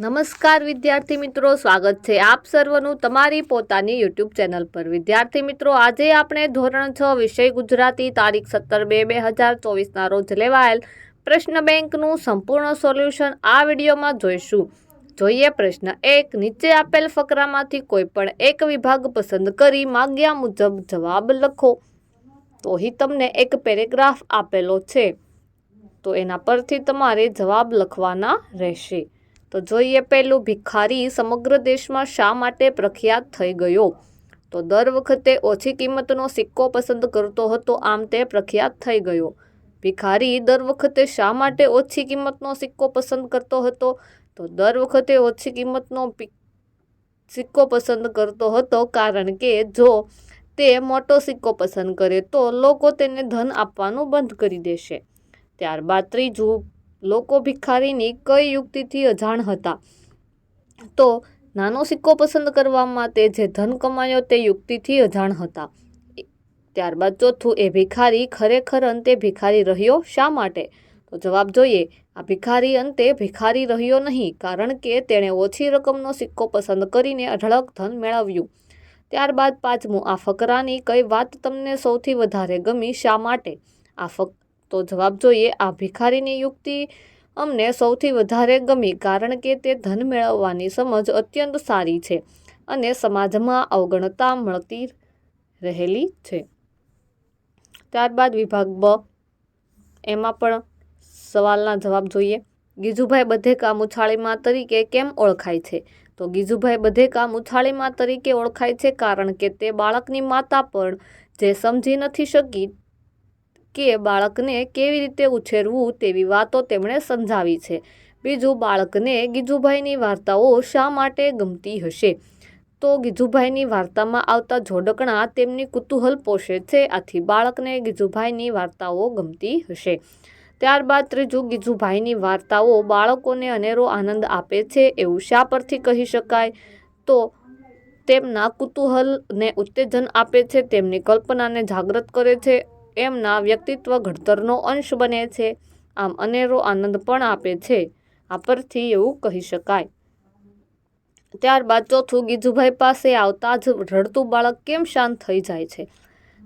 નમસ્કાર વિદ્યાર્થી મિત્રો, સ્વાગત છે આપ સર્વનું તમારી પોતાની યુટ્યુબ ચેનલ પર. વિદ્યાર્થી મિત્રો, આજે આપણે ધોરણ છ વિષય ગુજરાતી, તારીખ સત્તર બે બે હજાર ચોવીસના રોજ લેવાયેલ પ્રશ્ન બેંકનું સંપૂર્ણ સોલ્યુશન આ વિડીયોમાં જોઈશું. જોઈએ પ્રશ્ન એક, નીચે આપેલ ફકરામાંથી કોઈ પણ એક વિભાગ પસંદ કરી માગ્યા મુજબ જવાબ લખો. તો અહીં તમને એક પેરેગ્રાફ આપેલો છે. તો એના પરથી તમારે જવાબ લખવાના રહેશે. તો જોઈએ પહેલું ભિખારી સમગ્ર દેશમાં શા માટે પ્રખ્યાત થઈ ગયો? તો દર વખતે ઓછી કિંમતનો સિક્કો પસંદ કરતો હતો, આમ તે પ્રખ્યાત થઈ ગયો. ભિખારી દર વખતે શા માટે ઓછી કિંમતનો સિક્કો પસંદ કરતો હતો? તો દર વખતે ઓછી કિંમતનો સિક્કો પસંદ કરતો હતો કારણ કે જો તે મોટો સિક્કો પસંદ કરે તો લોકો તેને ધન આપવાનું બંધ કરી દેશે. ત્યારબાદ ત્રીજું લોકો ભિખારીની કઈ યુક્તિથી અજાણ હતા? તો નાનો સિક્કો પસંદ કરવામાં તે જે ધન કમાયો તે યુક્તિથી અજાણ હતા. ત્યારબાદ ચોથું, એ ભિખારી ખરેખર અંતે ભિખારી રહ્યો શા માટે? તો જવાબ જોઈએ, આ ભિખારી અંતે ભિખારી રહ્યો નહીં, કારણ કે તેણે ઓછી રકમનો સિક્કો પસંદ કરીને અઢળક ધન મેળવ્યું. ત્યારબાદ પાંચમું, આ ફકરાની કઈ વાત તમને સૌથી વધારે ગમી શા માટે? આ ફક તો જવાબ જોઈએ આ ભિખારીની યુક્તિ. અમને સૌથી વધારે ગમી કારણ કે તે ધન મેળવવાની સમજ અત્યંત સારી છે અને સમાજમાં અવગણતા મળતી રહેલી છે. ત્યારબાદ વિભાગ બ. એમાં પણ સવાલના જવાબ જોઈએ. ગીજુભાઈ બધે કામ ઉછાળીમાં તરીકે કેમ ઓળખાય છે? તો ગીજુભાઈ બધે કામ ઉછાળીમાં તરીકે ઓળખાય છે કારણ કે તે બાળકની માતા પણ જે સમજી નથી શકી કે બાળકને કેવી રીતે ઉછેરવું તેવી વાતો તેમણે સમજાવી છે. બીજું, બાળકને ગીજુભાઈની વાર્તાઓ શા માટે ગમતી હશે? તો ગીજુભાઈની વાર્તામાં આવતા જોડકણા તેમની કુતૂહલ પોષે છે, આથી બાળકને ગીજુભાઈની વાર્તાઓ ગમતી હશે. ત્યારબાદ ત્રીજું, ગીજુભાઈની વાર્તાઓ બાળકોને અનેરો આનંદ આપે છે, એવું શા પરથી કહી શકાય? તો તેમના કુતૂહલને ઉત્તેજન આપે છે, તેમની કલ્પનાને જાગૃત કરે છે એમના વ્યક્તિત્વ ઘડતરનો અંશ બને છે. આમ અનેરો આનંદ પણ આપે છે. આ પરથી એવું કહી શકાય. ત્યારબાદ ચોથું, ગીજુભાઈ પાસે આવતા જ રડતું બાળક કેમ શાંત થઈ જાય છે?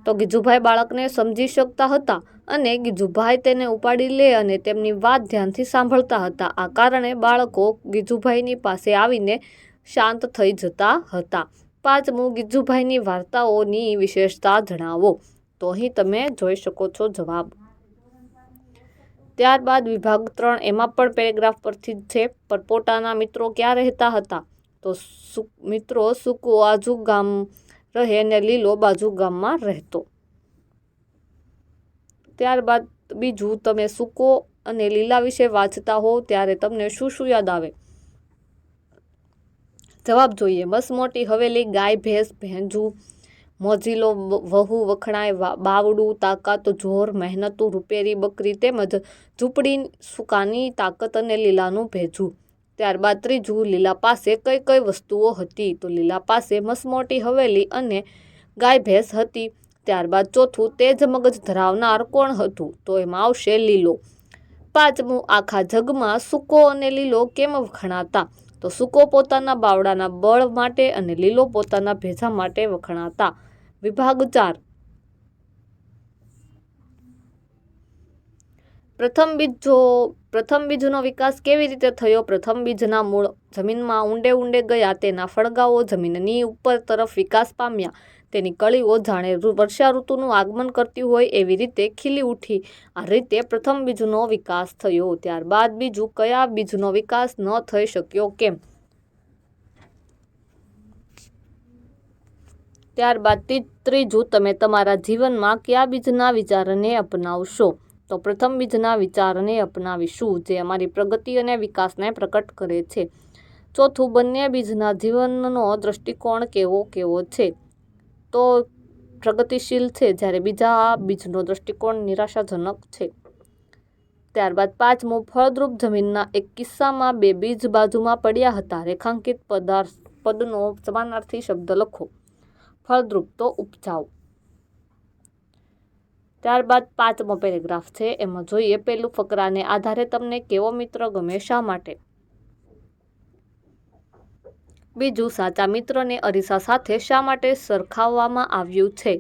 તો ગીજુભાઈ બાળકને સમજી શકતા હતા અને ગીજુભાઈ તેને ઉપાડી લે અને તેમની વાત ધ્યાનથી સાંભળતા હતા. આ કારણે બાળકો ગીજુભાઈની પાસે આવીને શાંત થઈ જતા હતા. પાંચમું, ગીજુભાઈની વાર્તાઓની વિશેષતા જણાવો. તો અહીં તમે જોઈ શકો છો જવાબ. ત્યારબાદ વિભાગ ત્રણ એમાં પણ પેરેગ્રાફ પરથી જ છે પરપોટાના મિત્રો ક્યાં રહેતા હતા? તો મિત્રો સુકો આજુ ગામ રહે અને લીલો બાજુ ગામમાં રહેતો. ત્યારબાદ બીજું, તમે સૂકો અને લીલા વિશે વાંચતા હો ત્યારે તમને શું શું યાદ આવે? જવાબ જોઈએ. બસ મોટી હવેલી ગાય, ભેંસ, ભેંજું મોજીલો વહુ વખણાય બાવડું, તાકાત, જોર, મહેનતું, રૂપેરી, બકરી તેમજ ઝૂંપડી સુકાની તાકાત અને લીલાનું ભેજું. ત્યારબાદ ત્રીજું, લીલા પાસે કઈ કઈ વસ્તુઓ હતી? તો લીલા પાસે મસમોટી હવેલી અને ગાય ભેંસ હતી. ત્યારબાદ ચોથું, તેજ મગજ ધરાવનાર કોણ હતું? તો એમાં આવશે લીલો. પાંચમું, આખા જગમાં સૂકો અને લીલો કેમ વખણાતા? તો સૂકો પોતાના બાવડાના બળ માટે અને લીલો પોતાના ભેજા માટે વખણાતા. વિભાગ ચાર. પ્રથમ બીજો, પ્રથમ બીજનો વિકાસ કેવી રીતે થયો? પ્રથમ બીજના મૂળ જમીનમાં ઊંડે ઊંડે ગયા, તેના ફળગાઓ જમીનની ઉપર તરફ વિકાસ પામ્યા. તેની કળીઓ જાણે વર્ષા ઋતુનું આગમન કરતી હોય એવી રીતે ખીલી ઉઠી. આ રીતે પ્રથમ બીજનો વિકાસ થયો. ત્યારબાદ બીજું કયા બીજનો વિકાસ ન થઈ શક્યો કેમ? ત્યારબાદ ત્રીજું, તમે તમારા જીવનમાં કયા બીજના વિચારને અપનાવશો? તો પ્રથમ બીજના વિચારને અપનાવીશું, જે અમારી પ્રગતિ અને વિકાસને પ્રકટ કરે છે. ચોથું, બંને બીજના જીવનનો દ્રષ્ટિકોણ કેવો કેવો છે? તો પ્રગતિશીલ છે, જ્યારે બીજા બીજનો દ્રષ્ટિકોણ નિરાશાજનક છે. ત્યારબાદ પાંચમું, ફળદ્રુપ જમીનના એક કિસ્સામાં બે બીજ બાજુમાં પડ્યા હતા. રેખાંકિત પદાર્થ, પદનો સમાનાર્થી શબ્દ લખો. ફળદ્રુપ તો ઉપજાઉ ત્યારબાદ પાંચમો પેરેગ્રાફ છે. એમાં જોઈએ પેલું ફકરાને આધારે તમને કેવો મિત્ર ગમે શા માટે? બીજું, સાચા મિત્રને અરીસા સાથે શા માટે સરખાવવામાં આવ્યું છે?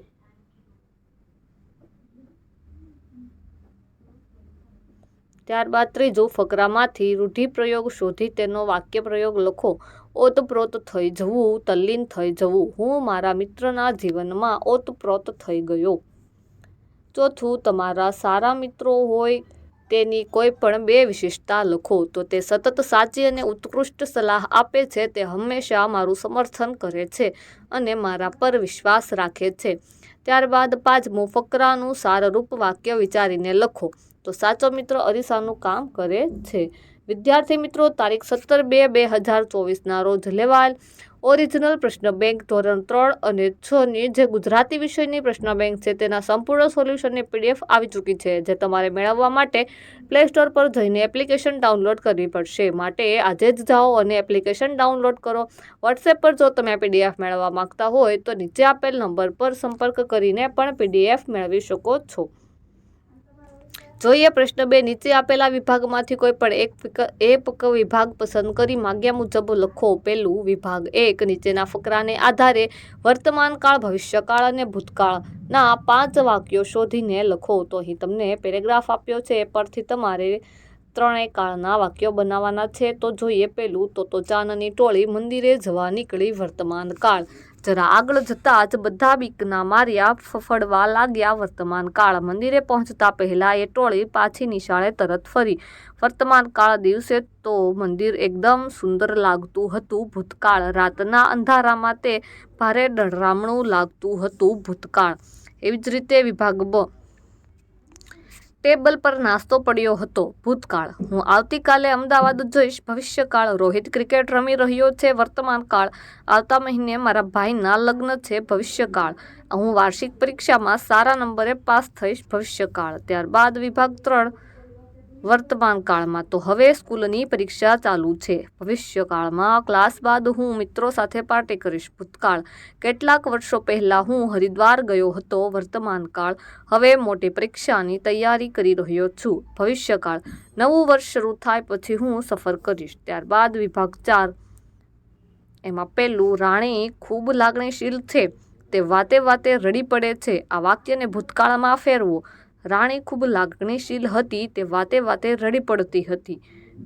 ત્યારબાદ ત્રીજું, ફકરામાંથી રૂઢિપ્રયોગ શોધી તેનો વાક્યપ્રયોગ લખો. ઓતપ્રોત થઈ જવું, તલ્લીન થઈ જવું. હું મારા મિત્રના જીવનમાં ઓતપ્રોત થઈ ગયો. ચોથું તમારા સારા મિત્રો હોય તેની કોઈ પણ બે વિશેષતા લખો, તો તે સતત સાચી અને ઉત્કૃષ્ટ સલાહ આપે છે, તે હંમેશા મારું સમર્થન કરે છે અને મારા પર વિશ્વાસ રાખે છે. ત્યારબાદ પાંચમું, ફકરાનું સારરૂપ વાક્ય વિચારીને લખો, તો સાચો મિત્ર અરીસાનું કામ કરે છે. વિદ્યાર્થી મિત્રો, તારીખ સત્તર બે બે હજાર ચોવીસના રોજ લેવાયેલ ઓરિજિનલ પ્રશ્ન બેંક ધોરણ ત્રણ અને છની જે ગુજરાતી વિષયની પ્રશ્ન બેંક છે, તેના સંપૂર્ણ સોલ્યુશનની પીડીએફ આવી ચૂકી છે, જે તમારે મેળવવા માટે પ્લે સ્ટોર પર જઈને એપ્લિકેશન ડાઉનલોડ કરવી પડશે. માટે આજે જ જાઓ અને એપ્લિકેશન ડાઉનલોડ કરો. વોટ્સએપ પર જો તમે પીડીએફ મેળવવા માંગતા હોય, તો નીચે આપેલ નંબર પર સંપર્ક કરીને પણ પીડીએફ મેળવી શકો છો. જોઈએ પ્રશ્ન બે નીચે આપેલા વિભાગમાંથી કોઈ પણ એક એક વિભાગ પસંદ કરી માગ્યા મુજબ લખો પેલું વિભાગ એક. નીચેના ફકરાને આધારે વર્તમાન કાળ, ભવિષ્યકાળ અને ભૂતકાળના પાંચ વાક્યો શોધીને લખો. તો અહીં તમને પેરેગ્રાફ આપ્યો છે. એ પરથી તમારે ત્રણેય કાળના વાક્યો બનાવવાના છે. તો જોઈએ પેલું તો તો ચાનની ટોળી મંદિરે જવા નીકળી વર્તમાન કાળ. જરા આગળ જતાં જ બધા બીકના માર્યા ફફડવા લાગ્યા વર્તમાન કાળ. મંદિરે પહોંચતા પહેલાં એ ટોળી પાછી નિશાળે તરત ફરી. વર્તમાન કાળ દિવસે તો મંદિર એકદમ સુંદર લાગતું હતું ભૂતકાળ. રાતના અંધારામાં તે ભારે ડરામણું લાગતું હતું ભૂતકાળ. એવી જ રીતે વિભાગ બ ટેબલ પર નાસ્તો પડ્યો હતો. ભૂતકાળ. હું આવતીકાલે અમદાવાદ જઈશ. ભવિષ્યકાળ. રોહિત ક્રિકેટ રમી રહ્યો છે. વર્તમાન કાળ આવતા મહિને મારા ભાઈના લગ્ન છે. ભવિષ્યકાળ. હું વાર્ષિક પરીક્ષામાં સારા નંબરે પાસ થઈશ. ભવિષ્યકાળ. ત્યારબાદ વિભાગ ત્રણ. વર્તમાન કાળમાં. તો હવે સ્કૂલની પરીક્ષા ચાલુ છે. ભવિષ્યકાળમાં ક્લાસ બાદ હું મિત્રો સાથે પાર્ટી કરીશ. ભૂતકાળ. કેટલાક વર્ષો પહેલાં હું હરિદ્વાર ગયો હતો. વર્તમાન કાળ. હવે મોટી પરીક્ષાની તૈયારી કરી રહ્યો છું. ભવિષ્યકાળ. નવું વર્ષ શરૂ થાય પછી હું સફર કરીશ. ત્યારબાદ વિભાગ ચાર. એમાં પહેલું રાણી ખૂબ લાગણીશીલ છે. તે વાતે વાતે રડી પડે છે. આ વાક્યને ભૂતકાળમાં ફેરવો. રાણી ખૂબ લાગણીશીલ હતી, તે વાતે વાતે રડી પડતી હતી.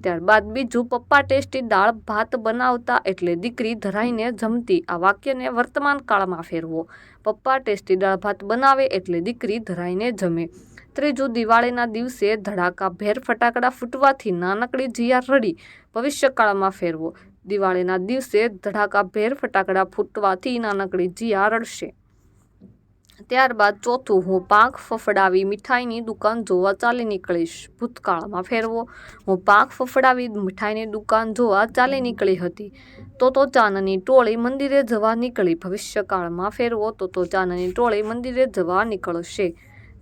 ત્યારબાદ બીજું પપ્પા ટેસ્ટી દાળ ભાત બનાવતા એટલે દીકરી ધરાઈને જમતી. આ વાક્યને વર્તમાન કાળમાં ફેરવો. પપ્પા ટેસ્ટી દાળ ભાત બનાવે એટલે દીકરી ધરાઈને જમે. ત્રીજું, દિવાળીના દિવસે ધડાકા, ભેર ફટાકડા ફૂટવાથી નાનકડી જીયા રડી ભવિષ્યકાળમાં ફેરવો. દિવાળીના દિવસે ધડાકા, ભેર ફટાકડા ફૂટવાથી નાનકડી જીયા રડશે. ત્યારબાદ ચોથું હું પાંખ ફફડાવી મીઠાઈની દુકાન જોવા ચાલી નીકળીશ. ભૂતકાળમાં ફેરવો. હું પાંખ ફફડાવી મીઠાઈની દુકાન જોવા ચાલી નીકળી હતી. તો તો ચાનની ટોળી મંદિરે જવા નીકળી. ભવિષ્યકાળમાં ફેરવો. તો તો ચાનની ટોળી મંદિરે જવા નીકળશે.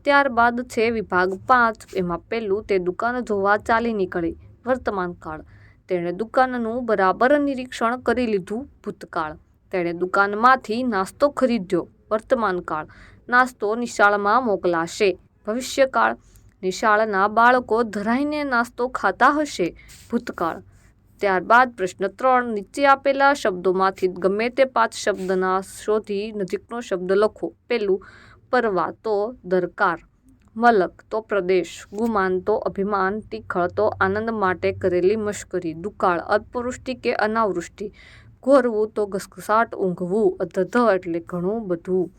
ત્યારબાદ છે વિભાગ પાંચ. એમાં પહેલું તે દુકાન જોવા ચાલી નીકળી. વર્તમાન કાળ. તેણે દુકાનનું બરાબર નિરીક્ષણ કરી લીધું ભૂતકાળ. તેણે દુકાનમાંથી નાસ્તો ખરીદ્યો. વર્તમાન કાળ. નાસ્તો નિશાળમાં મોકલાશે. ભવિષ્યકાળ. નિશાળના બાળકો ધરાઈને નાસ્તો ખાતા હશે. ભૂતકાળ. ત્યારબાદ પ્રશ્ન ત્રણ. નીચે આપેલા શબ્દોમાંથી ગમે તે પાંચ શબ્દના શોધી નજીકનો શબ્દ લખો. પહેલું, પરવા તો દરકાર. મલક તો પ્રદેશ. ગુમાન તો અભિમાન. તીખળ તો આનંદ માટે કરેલી મશ્કરી. દુકાળ અપવૃષ્ટિ કે અનાવૃષ્ટિ. ઘોરવું તો ઘસઘસાટ ઊંઘવું અધધ એટલે ઘણું બધું.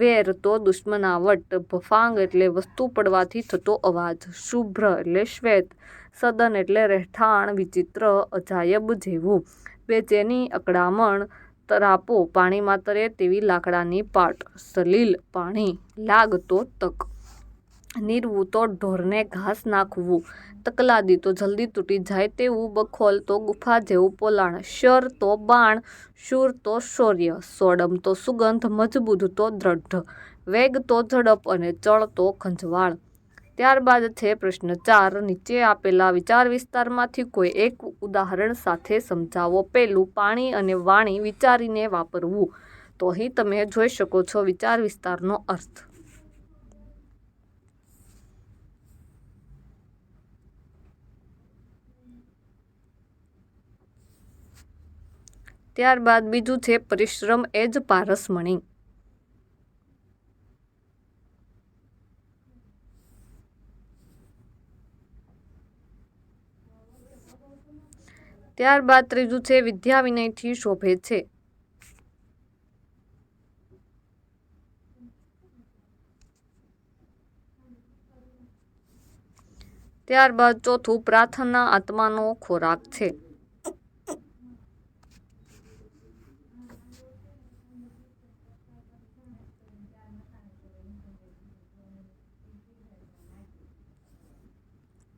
વેર તો દુશ્મનાવટ, ભફાંગ એટલે વસ્તુ પડવાથી થતો અવાજ, શુભ્ર એટલે શ્વેત, સદન એટલે રહેઠાણ, વિચિત્ર, અજાયબ જેવું. બેચેની અકડામણ તરાપો, પાણીમાં તરે તેવી લાકડાની પાટ, સલીલ પાણી લાગતો તક. નીરવું તો ઢોરને ઘાસ નાખવું. તકલાદી તો જલ્દી તૂટી જાય તેવું બખોલ તો ગુફા જેવું પોલાણ. શર તો બાણ, શૂર તો શૌર્ય, સોડમ તો સુગંધ, મજબૂત તો દ્રઢ, વેગ તો ઝડપ અને ચળ તો ખંજવાળ. ત્યારબાદ છે પ્રશ્ન ચાર. નીચે આપેલા વિચાર વિસ્તારમાંથી કોઈ એક ઉદાહરણ સાથે સમજાવો. પેલું પાણી અને વાણી વિચારીને વાપરવું. તો અહીં તમે જોઈ શકો છો વિચાર વિસ્તારનો અર્થ. ત્યારબાદ બીજું છે પરિશ્રમ, એ જ પારસમણી ત્યારબાદ ત્રીજું છે વિદ્યા વિનયથી શોભે છે. ત્યારબાદ ચોથું, પ્રાર્થના આત્માનો ખોરાક છે.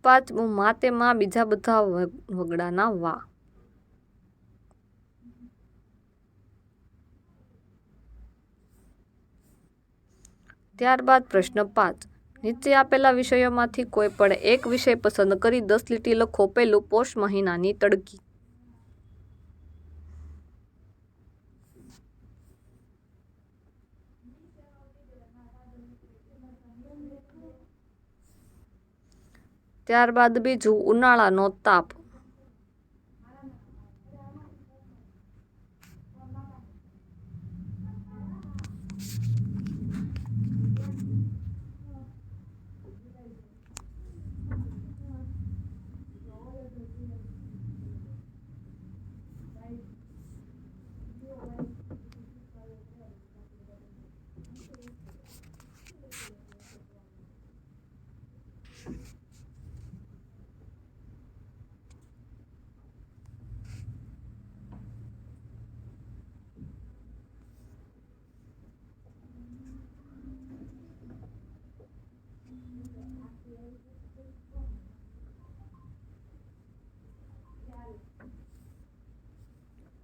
પાંચમું માતે માં બીજા બધા વગ- વગડાના વા. ત્યારબાદ પ્રશ્ન પાંચ. નીચે આપેલા વિષયોમાંથી કોઈ પણ એક વિષય પસંદ કરી દસ લીટી લખો. પેલું પોષ મહિનાની તડકી. ત્યારબાદ બીજું ઉનાળાનો તાપ.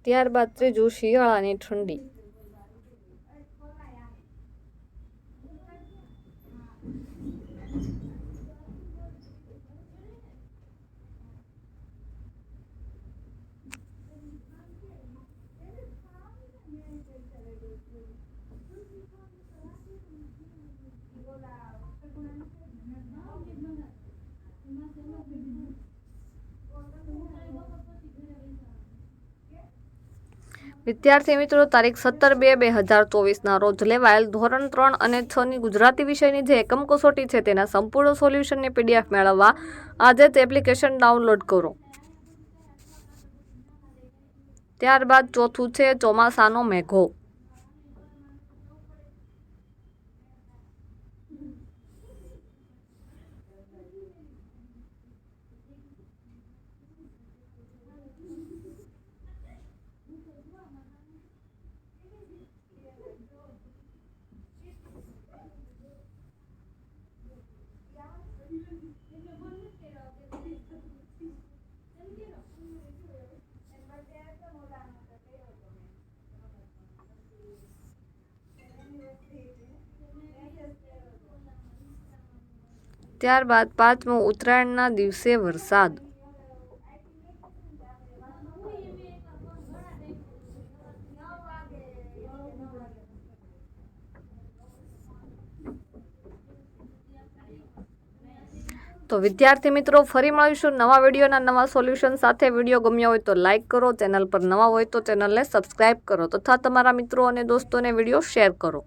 ત્યારબાદ ત્રીજું શિયાળાની ઠંડી. વિદ્યાર્થી મિત્રો, તારીખ સત્તર બે બે હજાર ચોવીસના રોજ લેવાયેલ ધોરણ ત્રણ અને છની ગુજરાતી વિષયની જે એકમ કસોટી છે, તેના સંપૂર્ણ સોલ્યુશનની પીડીએફ મેળવવા આજે જ એપ્લિકેશન ડાઉનલોડ કરો. ત્યારબાદ ચોથું છે, ચોમાસાનો મેઘો. ત્યારબાદ પાંચમો ઉત્તરાયણના દિવસે વરસાદ. તો વિદ્યાર્થી મિત્રો, ફરી મળીશું નવા વિડીયોના નવા સોલ્યુશન સાથે. વીડિયો ગમ્યો હોય તો લાઇક કરો, ચેનલ પર નવા હોય તો ચેનલને સબસ્ક્રાઇબ કરો તથા તમારા મિત્રો અને દોસ્તોને વીડિયો શેર કરો.